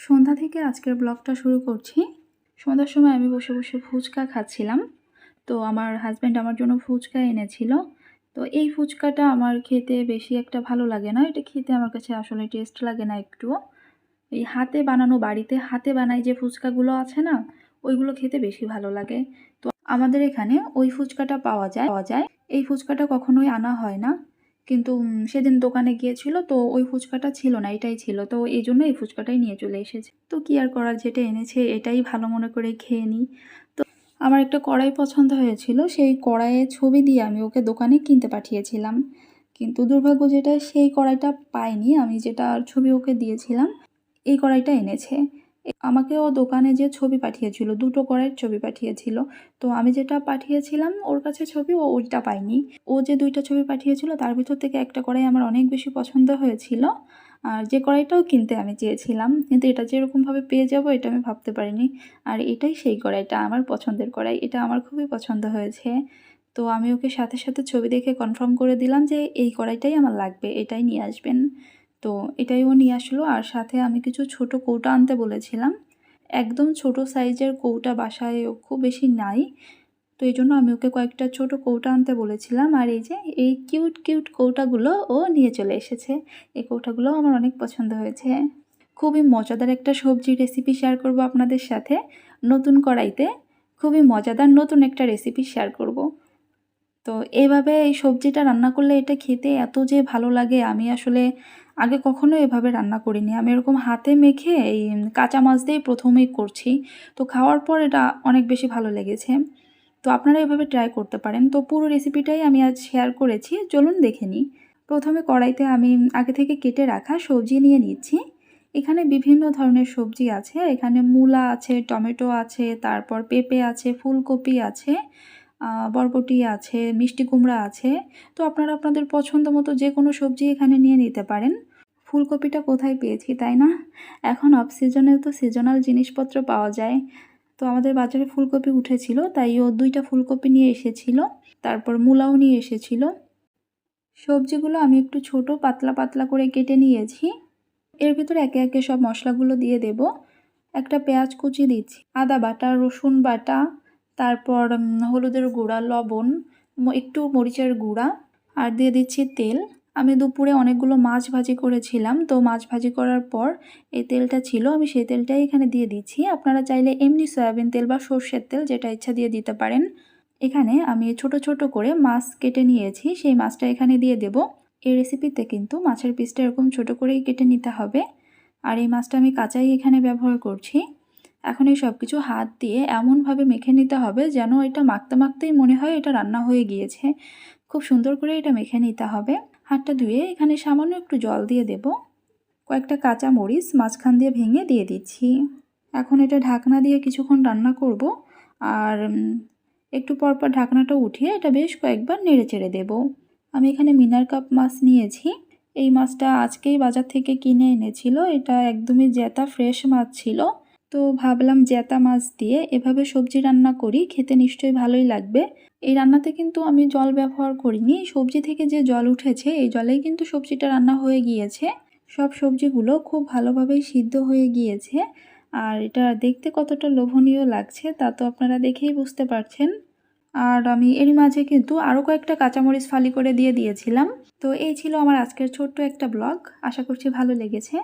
সন্ধ্যা থেকে আজকের ব্লগটা শুরু করছি। সন্ধ্যার সময় আমি বসে বসে ফুচকা খাচ্ছিলাম। তো আমার হাজব্যান্ড আমার জন্য ফুচকা এনেছিল। তো এই ফুচকাটা আমার খেতে বেশি একটা ভালো লাগে না। এটা খেতে আমার কাছে আসলে টেস্ট লাগে না একটুও এই হাতে বানানো বাড়িতে হাতে বানাই যে ফুচকাগুলো আছে না, ওইগুলো খেতে বেশি ভালো লাগে। তো আমাদের এখানে ওই ফুচকাটা পাওয়া যায় পাওয়া যায়। এই ফুচকাটা কখনোই আনা হয় না। কিন্তু সেদিন দোকানে গিয়েছিল তো ওই ফুচকাটা ছিল না, এটাই ছিল। তো এই জন্য এই ফুচকাটাই নিয়ে চলে এসেছে। তো কি আর করার, যেটা এনেছে এটাই ভালো মনে করে খেয়ে নিই। তো আমার একটা কড়াই পছন্দ হয়েছিল, সেই কড়াইয়ের ছবি দিয়ে আমি ওকে দোকানে কিনতে পাঠিয়েছিলাম। কিন্তু দুর্ভাগ্য যেটা, সেই কড়াইটা পাইনি, আমি যেটা ছবি ওকে দিয়েছিলাম, এই কড়াইটা এনেছে। আমাকে ও দোকানে যে ছবি পাঠিয়েছিল, দুটো কড়াইয়ের ছবি পাঠিয়েছিল। তো আমি যেটা পাঠিয়েছিলাম, ওর কাছে ছবি, ও ওইটা পাইনি ও যে দুইটা ছবি পাঠিয়েছিল, তার ভিতর থেকে একটা কড়াই আমার অনেক বেশি পছন্দ হয়েছিল। আর যে কড়াইটাও কিনতে আমি চেয়েছিলাম, কিন্তু এটা যেরকমভাবে পেয়ে যাব, এটা আমি ভাবতে পারিনি। আর এটাই সেই কড়াইটা, আমার পছন্দের কড়াই, এটা আমার খুবই পছন্দ হয়েছে। তো আমি ওকে সাথে সাথে ছবি দেখে কনফার্ম করে দিলাম যে, এই কড়াইটাই আমার লাগবে, এটাই নিয়ে আসবেন। তো এটাই ও নিয়ে আসলো। আর সাথে আমি কিছু ছোট কৌটা আনতে বলেছিলাম। একদম ছোট সাইজের কৌটা বাসায় খুব বেশি নাই। তো এই জন্য আমি ওকে কয়েকটা ছোট কৌটা আনতে বলেছিলাম। আর এই যে, এই কিউট কিউট কৌটাগুলো ও নিয়ে চলে এসেছে। এই কৌটাগুলো আমার অনেক পছন্দ হয়েছে। খুবই মজাদার একটা সবজি রেসিপি শেয়ার করব আপনাদের সাথে। নতুন কড়াইতে খুবই মজাদার নতুন একটা রেসিপি শেয়ার করব। তো এইভাবে এই সবজিটা রান্না করলে এটা খেতে এত যে ভালো লাগে, আমি আসলে আগে কখনো এভাবে রান্না করিনি। আমি এরকম হাতে মেখে এই কাঁচা মাছ দিয়েই প্রথমেই করছি। তো খাওয়ার পর এটা অনেক বেশি ভালো লেগেছে। তো আপনারা এভাবে ট্রাই করতে পারেন। তো পুরো রেসিপিটাই আমি আজ শেয়ার করেছি। চলুন দেখে নিই। প্রথমে কড়াইতে আমি আগে থেকে কেটে রাখা সবজি নিয়ে নিচ্ছি। এখানে বিভিন্ন ধরনের সবজি আছে। এখানে মূলা আছে, টমেটো আছে, তারপর পেঁপে আছে, ফুলকপি আছে। বরবটি আছে, মিষ্টি কুমড়া আছে, তো আপনারা আপনাদের পছন্দ মতো যে কোনো সবজি এখানে নিয়ে নিতে পারেন। ফুলকপিটা কোথায় পেয়েছি, তাই না? এখন অফ সিজনেও তো সিজনাল জিনিসপত্র পাওয়া যায়। তো আমাদের বাজারে ফুলকপি উঠেছিল, তাই ও দুইটা ফুলকপি নিয়ে এসেছিল, তারপর মূলাও নিয়ে এসেছিল। সবজিগুলো আমি একটু ছোট, পাতলা পাতলা করে কেটে নিয়েছি। এর ভিতরে একে একে সব মশলাগুলো দিয়ে দেব। একটা পেঁয়াজ কুচি দিচ্ছি, আদা বাটা, রসুন বাটা তারপর হলুদের গুঁড়া, লবণ একটু মরিচের গুঁড়া, আর দিয়ে দিচ্ছি তেল। আমি দুপুরে অনেকগুলো মাছ ভাজি করেছিলাম, তো মাছ ভাজি করার পর এই তেলটা ছিল, আমি সেই তেলটাই এখানে দিয়ে দিচ্ছি। আপনারা চাইলে এমনি সয়াবিন তেল বা সর্ষের তেল যেটা ইচ্ছা দিয়ে দিতে পারেন। এখানে আমি ছোট ছোট করে মাছ কেটে নিয়েছি, সেই মাছটা এখানে দিয়ে দেব। এই রেসিপিতে কিন্তু মাছের পিসটা এরকম ছোট করেই কেটে নিতে হবে। আর এই মাছটা আমি কাঁচাই এখানে ব্যবহার করছি। এখন এই সব কিছু হাত দিয়ে এমনভাবে মেখে নিতে হবে যেন এটা মাখতে মাখতেই মনে হয় এটা রান্না হয়ে গিয়েছে। খুব সুন্দর করে এটা মেখে নিতে হবে। হাতটা ধুয়ে এখানে সামান্য একটু জল দিয়ে দেব। কয়েকটা কাঁচা মরিচ মাঝখান দিয়ে ভেঙে দিয়ে দিচ্ছি। এখন এটা ঢাকনা দিয়ে কিছুক্ষণ রান্না করব আর একটু পর পর ঢাকনাটা উঠিয়ে এটা বেশ কয়েকবার নেড়ে চেড়ে দেবো। আমি এখানে মিনার কাপ মাছ নিয়েছি। এই মাছটা আজকেই বাজার থেকে কিনে এনেছিল। এটা একদমই জ্যাতা ফ্রেশ মাছ ছিল। তো ভাবলাম জ্যাতা মাছ দিয়ে এভাবে সবজি রান্না করি, খেতে নিশ্চয়ই ভালোই লাগবে। এই রান্নাতে কিন্তু আমি জল ব্যবহার করিনি। সবজি থেকে যে জল উঠেছে, এই জলেই কিন্তু সবজিটা রান্না হয়ে গিয়েছে। সব সবজিগুলো খুব ভালোভাবেই সিদ্ধ হয়ে গিয়েছে। আর এটা দেখতে কতটা লোভনীয় লাগছে তা তো আপনারা দেখেই বুঝতে পারছেন। আর আমি এরই মাঝে কিন্তু আরও কয়েকটা কাঁচামরিচ ফালি করে দিয়ে দিয়েছিলাম। তো এই ছিল আমার আজকের ছোট্ট একটা ব্লগ। আশা করছি ভালো লেগেছে।